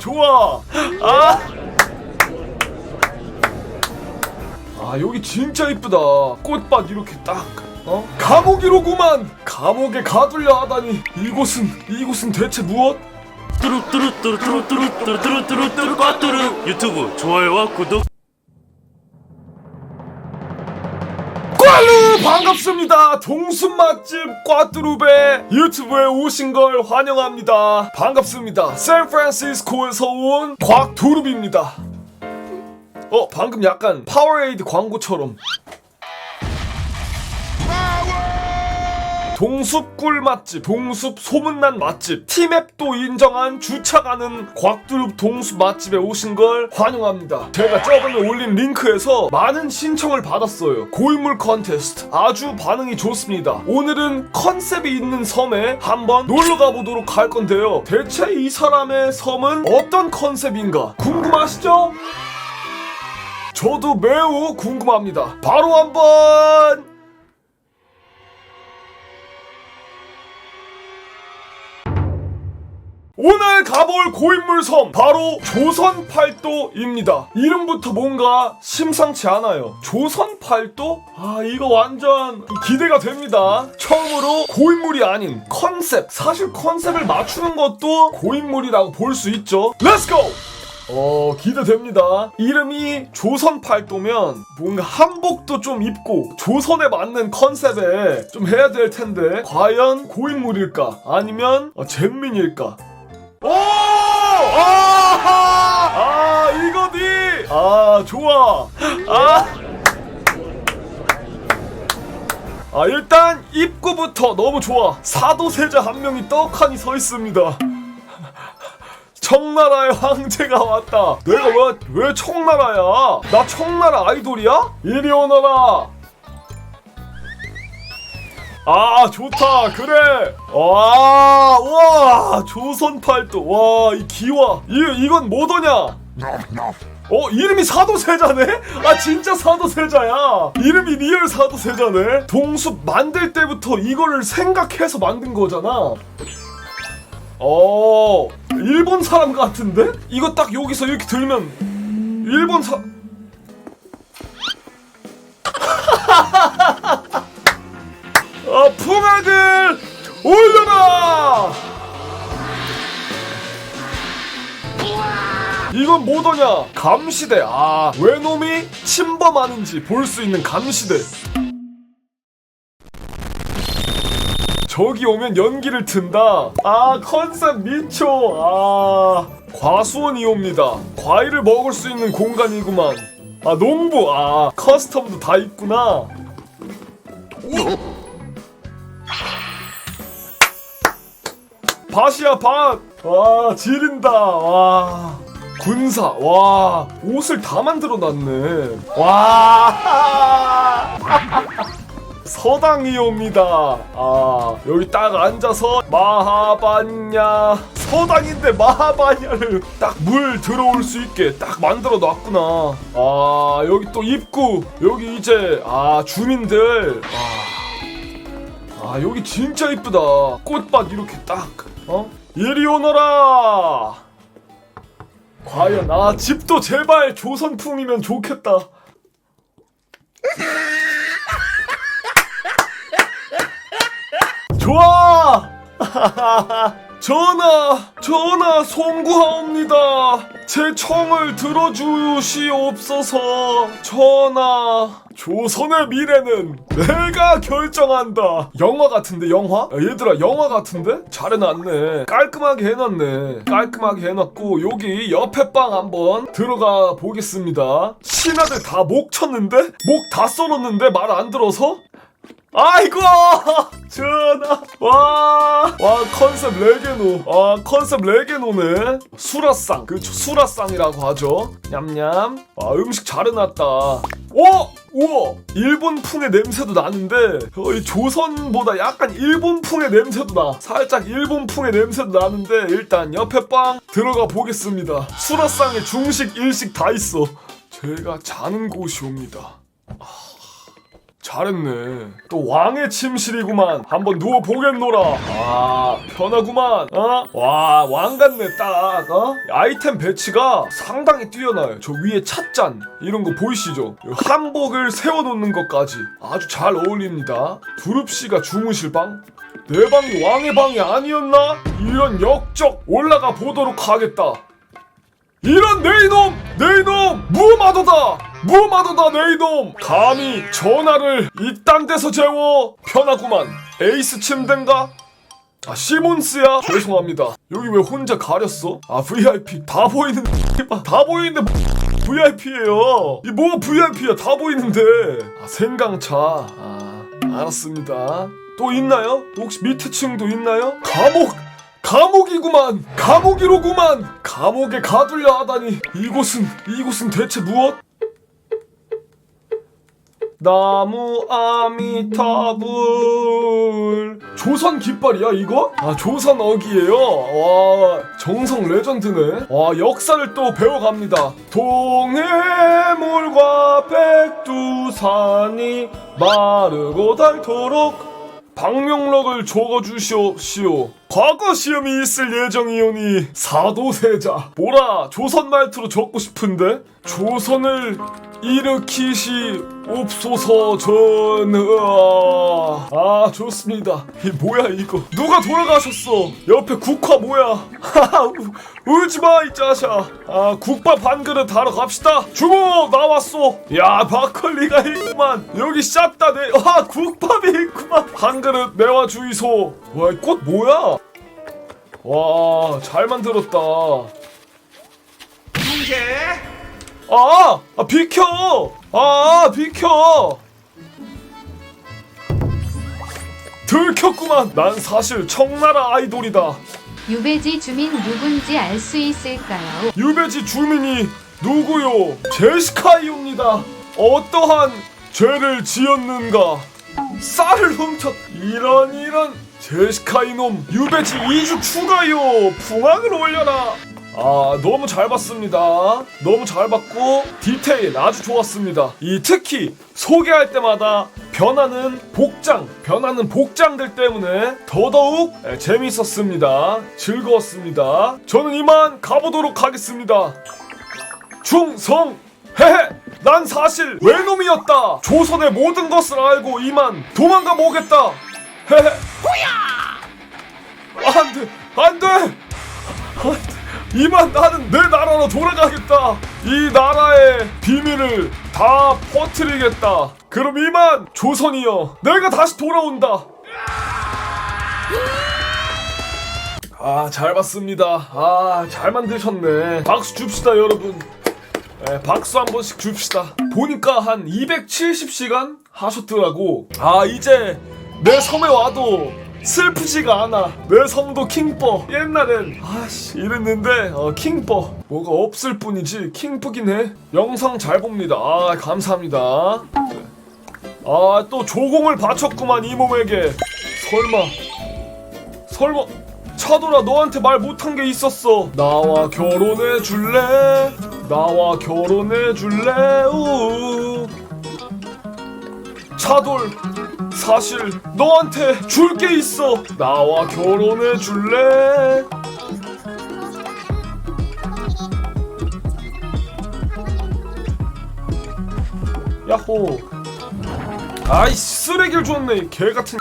좋아. 아. 아 여기 진짜 이쁘다. 꽃밭 이렇게 딱 어? 감옥이로구만. 감옥에 가둘려 하다니. 이곳은 이곳은 대체 무엇? 뚜루뚜루뚜루뚜루뚜루뚜루뚜루뚜루 꽈뚜루 유튜브 좋아요와 구독 꽈루 반갑습니다. 동순 맛집 꽈뚜루베 유튜브에 오신 걸 환영합니다. 반갑습니다. 샌프란시스코에서 온 곽두릅입니다. 어 방금 약간 파워에이드 광고처럼 동숲 꿀 맛집, 동숲 소문난 맛집, 티맵도 인정한 주차 가는 곽두릅 동숲 맛집에 오신 걸 환영합니다. 제가 저번에 올린 링크에서 많은 신청을 받았어요. 고인물 컨테스트 아주 반응이 좋습니다. 오늘은 컨셉이 있는 섬에 한번 놀러 가보도록 할 건데요. 대체 이 사람의 섬은 어떤 컨셉인가 궁금하시죠? 저도 매우 궁금합니다. 바로 한번 오늘 가볼 고인물 섬 바로 조선팔도입니다. 이름부터 뭔가 심상치 않아요. 조선팔도? 아 이거 완전 기대가 됩니다. 처음으로 고인물이 아닌 컨셉. 사실 컨셉을 맞추는 것도 고인물이라고 볼 수 있죠. 렛츠고! 어 기대됩니다. 이름이 조선팔도면 뭔가 한복도 좀 입고 조선에 맞는 컨셉에 좀 해야 될 텐데 과연 고인물일까 아니면 어, 잼민일까? 오! 아! 아, 이거지! 아, 좋아. 아. 아, 일단 입구부터 너무 좋아. 사도세자 한 명이 떡하니 서 있습니다. 청나라의 황제가 왔다. 내가 왜, 왜 청나라야? 나 청나라 아이돌이야? 이리 오너라. 아 좋다. 그래. 와, 와. 조선 팔도. 와 이 기와. 이, 이건 뭐더냐? 어 이름이 사도세자네? 아 진짜 사도세자야. 이름이 리얼 사도세자네? 동숲 만들 때부터 이거를 생각해서 만든 거잖아. 어 일본 사람 같은데? 이거 딱 여기서 이렇게 들면 일본 사 아, 풍악을 올려라! 이건 뭐더냐? 감시대. 아, 외놈이 침범하는지 볼 수 있는 감시대. 저기 오면 연기를 튼다. 아, 컨셉 미쳐. 아, 과수원이 옵니다. 과일을 먹을 수 있는 공간이구만. 아, 농부. 아, 커스텀도 다 있구나. 밭이야 밭. 와 지린다. 와 군사. 와 옷을 다 만들어 놨네. 와. 서당이 옵니다. 아 여기 딱 앉아서 마하반야 서당인데 마하반야를 딱 물 들어올 수 있게 딱 만들어 놨구나. 아 여기 또 입구 여기 이제 아 주민들. 아. 아 여기 진짜 이쁘다. 꽃밭 이렇게 딱 어? 이리 오너라! 과연 아 집도 제발 조선풍이면 좋겠다. 좋아 전하 전하 송구하옵니다 제 청을 들어주시옵소서 전하 조선의 미래는 내가 결정한다 영화 같은데 영화? 야, 얘들아 영화 같은데? 잘 해놨네 깔끔하게 해놨네 깔끔하게 해놨고 여기 옆에 방 한번 들어가 보겠습니다 신하들 다 목 쳤는데? 목 다 썰었는데 말 안 들어서? 아이고! 전하! 와와 컨셉 레게노. 아 컨셉 레게노네. 수라상. 그 수라상이라고 하죠. 냠냠. 아 음식 잘 해놨다. 오 우와! 일본풍의 냄새도 나는데 어, 이 조선보다 약간 일본풍의 냄새도 나. 살짝 일본풍의 냄새도 나는데 일단 옆에 빵 들어가 보겠습니다. 수라상에 중식 일식 다 있어. 제가 자는 곳이 옵니다 잘했네. 또 왕의 침실이구만. 한번 누워 보겠노라. 아, 편하구만. 어? 와, 왕 같네, 딱. 어? 아이템 배치가 상당히 뛰어나요. 저 위에 찻잔 이런 거 보이시죠? 한복을 세워놓는 것까지 아주 잘 어울립니다. 두릅 씨가 주무실 방? 내 방이 왕의 방이 아니었나? 이런 역적 올라가 보도록 하겠다. 이런 내 이놈! 내 이놈! 무마도다! 무마도다 내 이놈! 감히 전화를 이딴 데서 재워! 편하구만. 에이스 침대인가? 아 시몬스야? 죄송합니다. 여기 왜 혼자 가렸어? 아 VIP 다 보이는 다 보이는데 VIP예요. 이 뭐가 VIP야? 다 보이는데. 아 생강차. 아 알았습니다. 또 있나요? 혹시 밑에 층도 있나요? 감옥 감옥이구만 감옥이로구만 감옥에 가둘려 하다니 이곳은 이곳은 대체 무엇? 나무 아미타불 조선 깃발이야 이거? 아 조선 어기예요? 와 정성 레전드네 와 역사를 또 배워갑니다 동해물과 백두산이 마르고 닳도록 방명록을 적어주시옵시오. 과거 시험이 있을 예정이오니 사도세자. 뭐라 조선 말투로 적고 싶은데 조선을 일으키시옵소서 전하. 아 좋습니다. 이 뭐야 이거? 누가 돌아가셨어? 옆에 국화 뭐야? 하하 우- 울지마 이 짜샤. 아 국밥 한 그릇 하러 갑시다. 주모 나왔어. 야 막걸리가 있구만. 여기 쌌다 내. 아 국밥이 있구만. 한 그릇 내와 주이소. 와이 꽃 뭐야? 와, 잘 만들었다. 아, 아 비켜! 아, 비켜! 들켰구만. 난 사실 청나라 아이돌이다. 유배지 주민 누군지 알 수 있을까요? 유배지 주민이 누구요? 제시카이옵니다. 어떠한 죄를 지었는가? 쌀을 훔쳤. 이런 이런 제시카 이놈 유배지 2주 추가요. 풍악을 올려라. 아 너무 잘 봤습니다. 너무 잘 봤고 디테일 아주 좋았습니다. 이 특히 소개할 때마다 변하는 복장, 변하는 복장들 때문에 더더욱 에, 재밌었습니다. 즐거웠습니다. 저는 이만 가보도록 하겠습니다. 충성! 헤헤! 난 사실 외놈이었다! 조선의 모든 것을 알고 이만 도망가 보겠다! 호야! 안 돼! 안 돼! 안 돼! 이만 나는 내 나라로 돌아가겠다! 이 나라의 비밀을 다 퍼뜨리겠다! 그럼 이만 조선이여! 내가 다시 돌아온다! 아, 잘 봤습니다. 아, 잘 만드셨네. 박수 줍시다, 여러분. 네, 박수 한 번씩 줍시다. 보니까 한 270시간 하셨더라고. 아, 이제 내 섬에 와도 슬프지가 않아. 내 섬도 킹뻐. 옛날엔 아씨 이랬는데 어, 킹뻐. 뭐가 없을 뿐이지 킹쁘긴 해. 영상 잘 봅니다. 아, 감사합니다. 네. 아, 또 조공을 바쳤구만 이 몸에게. 설마 설마 차돌아 너한테 말 못한 게 있었어 나와 결혼해 줄래 나와 결혼해 줄래 우 차돌 사실 너한테 줄 게 있어. 나와 결혼해 줄래? 야호. 아이 쓰레기를 줬네 개 같은.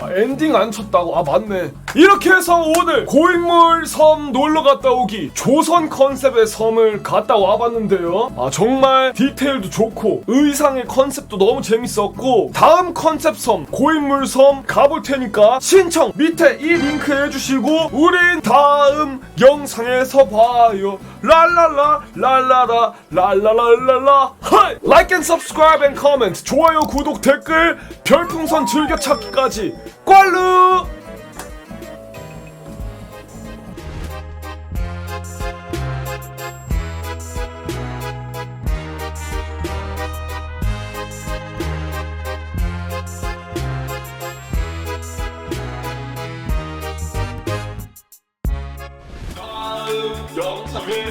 아, 엔딩 안 쳤다고? 아 맞네 이렇게 해서 오늘 고인물 섬 놀러 갔다 오기 조선 컨셉의 섬을 갔다 와봤는데요. 아 정말 디테일도 좋고 의상의 컨셉도 너무 재밌었고 다음 컨셉 섬 고인물 섬 가볼 테니까 신청 밑에 이 링크 해주시고 우린 다음 영상에서 봐요. 랄랄라 랄라라 랄라랄랄라. 하이! Like and subscribe and comment. 좋아요 구독 댓글 별풍선 즐겨찾기까지. 꽐루